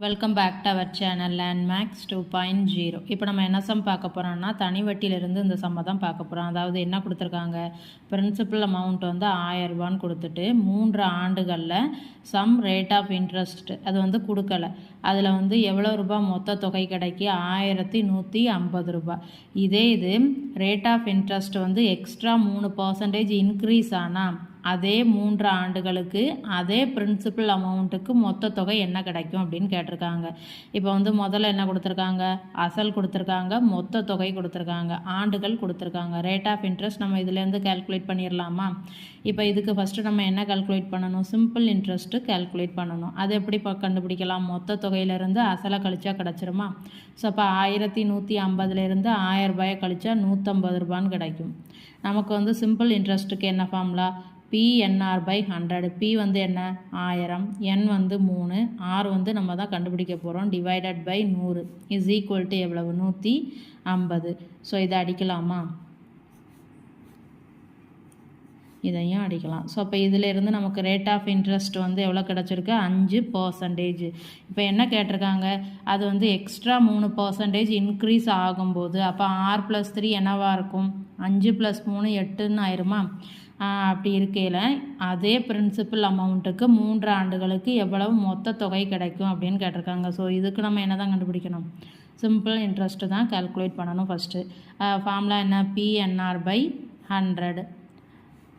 Welcome back to our channel Landmax two point zero இப்போ நம்ம என்ன சம் பார்க்க போகிறோம்னா தனி வட்டியிலிருந்து இந்த சம்மை தான் பார்க்க போகிறோம் அதாவது என்ன கொடுத்துருக்காங்க? பிரின்சிபல் அமௌண்ட் வந்து ஆயிரம் ரூபான்னு கொடுத்துட்டு மூன்று ஆண்டுகளில் சம் ரேட் ஆஃப் இன்ட்ரெஸ்ட் அது வந்து கொடுக்கல. அதில் வந்து எவ்வளோ ரூபாய் மொத்த தொகை கிடைக்கி? ஆயிரத்தி நூற்றி ஐம்பது ரூபா இதே இது ரேட் ஆஃப் இன்ட்ரெஸ்ட் வந்து எக்ஸ்ட்ரா மூணு பர்சன்டேஜ் இன்க்ரீஸ் ஆனால் அதே மூன்று ஆண்டுகளுக்கு அதே பிரின்சிபல் அமௌண்ட்டுக்கு மொத்த தொகை என்ன கிடைக்கும் அப்படின்னு கேட்டிருக்காங்க. இப்போ வந்து முதல்ல என்ன கொடுத்துருக்காங்க? அசல் கொடுத்துருக்காங்க மொத்த தொகை கொடுத்துருக்காங்க ஆண்டுகள் கொடுத்துருக்காங்க. ரேட் ஆஃப் இன்ட்ரெஸ்ட் நம்ம இதுலேருந்து கால்குலேட் பண்ணிடலாமா இப்போ இதுக்கு ஃபஸ்ட்டு நம்ம என்ன கால்குலேட் பண்ணணும்? சிம்பிள் இன்ட்ரெஸ்ட்டு கால்குலேட் பண்ணணும். அது எப்படி இப்போ கண்டுபிடிக்கலாம்? மொத்த தொகையிலேருந்து அசலை கழிச்சா கிடச்சிருமா? ஸோ அப்போ ஆயிரத்தி நூற்றி ஐம்பதுலேருந்து ஆயிரம் ரூபாயை கழிச்சா நூற்றம்பது ரூபான்னு கிடைக்கும். நமக்கு வந்து சிம்பிள் இன்ட்ரெஸ்ட்டுக்கு என்ன formula PNR by hundred P வந்து என்ன? ஆயிரம். என் வந்து மூணு. ஆர் வந்து நம்ம தான் கண்டுபிடிக்க போகிறோம் டிவைடட் பை நூறு. இஸ் ஈக்குவல் டு எவ்வளவு? நூற்றி ஐம்பது. ஸோ இதை அடிக்கலாமா? இதையும் அடிக்கலாம். ஸோ அப்போ இதிலேருந்து நமக்கு ரேட் ஆஃப் இன்ட்ரெஸ்ட் வந்து எவ்வளோ கிடச்சிருக்கு? அஞ்சு பர்சன்டேஜ் இப்போ என்ன கேட்டிருக்காங்க? அது வந்து எக்ஸ்ட்ரா மூணு பர்சன்டேஜ் இன்க்ரீஸ் ஆகும்போது அப்போ ஆர் ப்ளஸ் த்ரீ என்னவாக இருக்கும்? அஞ்சு ப்ளஸ் மூணு எட்டுன்னு ஆயிருமா? அப்படி இருக்கையில் அதே பிரின்சிபல் அமௌண்ட்டுக்கு மூன்று ஆண்டுகளுக்கு எவ்வளவு மொத்த தொகை கிடைக்கும் அப்படின்னு கேட்டிருக்காங்க. ஸோ இதுக்கு நம்ம என்ன தான் கண்டுபிடிக்கணும்? சிம்பிள் இன்ட்ரெஸ்ட்டு தான் கால்குலேட் பண்ணணும் ஃபஸ்ட்டு ஃபார்முலா என்ன? பிஎன்ஆர் பை ஹண்ட்ரட்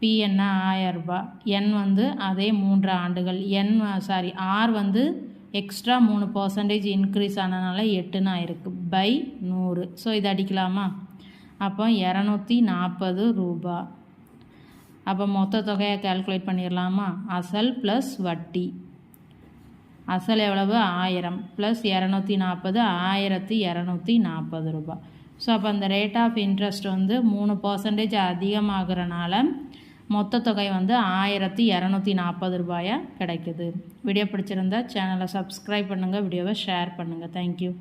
பிஎன்னா ஆயரூபா என் வந்து அதே மூன்று ஆண்டுகள். என் சாரி ஆர் வந்து எக்ஸ்ட்ரா மூணு பர்சன்டேஜ் இன்க்ரீஸ் ஆனதுனால எட்டுன்னு ஆயிருக்கு. பை நூறு. ஸோ இது அடிக்கலாமா? அப்போ இரநூத்தி நாற்பது ரூபா அப்போ மொத்த தொகையை கால்குலேட் பண்ணிடலாமா அசல் ப்ளஸ் வட்டி. அசல் எவ்வளவு? ஆயிரம். ப்ளஸ் இரநூத்தி நாற்பது ஆயிரத்தி இரநூத்தி நாற்பது ரூபாய். ஸோ அப்போ அந்த ரேட் ஆஃப் இன்ட்ரெஸ்ட் வந்து மூணு பர்சன்டேஜ் அதிகமாகறனால மொத்த தொகை வந்து ஆயிரத்தி இரநூத்தி நாற்பது ரூபாயாக கிடைக்குது. வீடியோ பிடிச்சிருந்தா சேனலை சப்ஸ்கிரைப் பண்ணுங்கள் வீடியோவை ஷேர் பண்ணுங்கள் தேங்க்யூ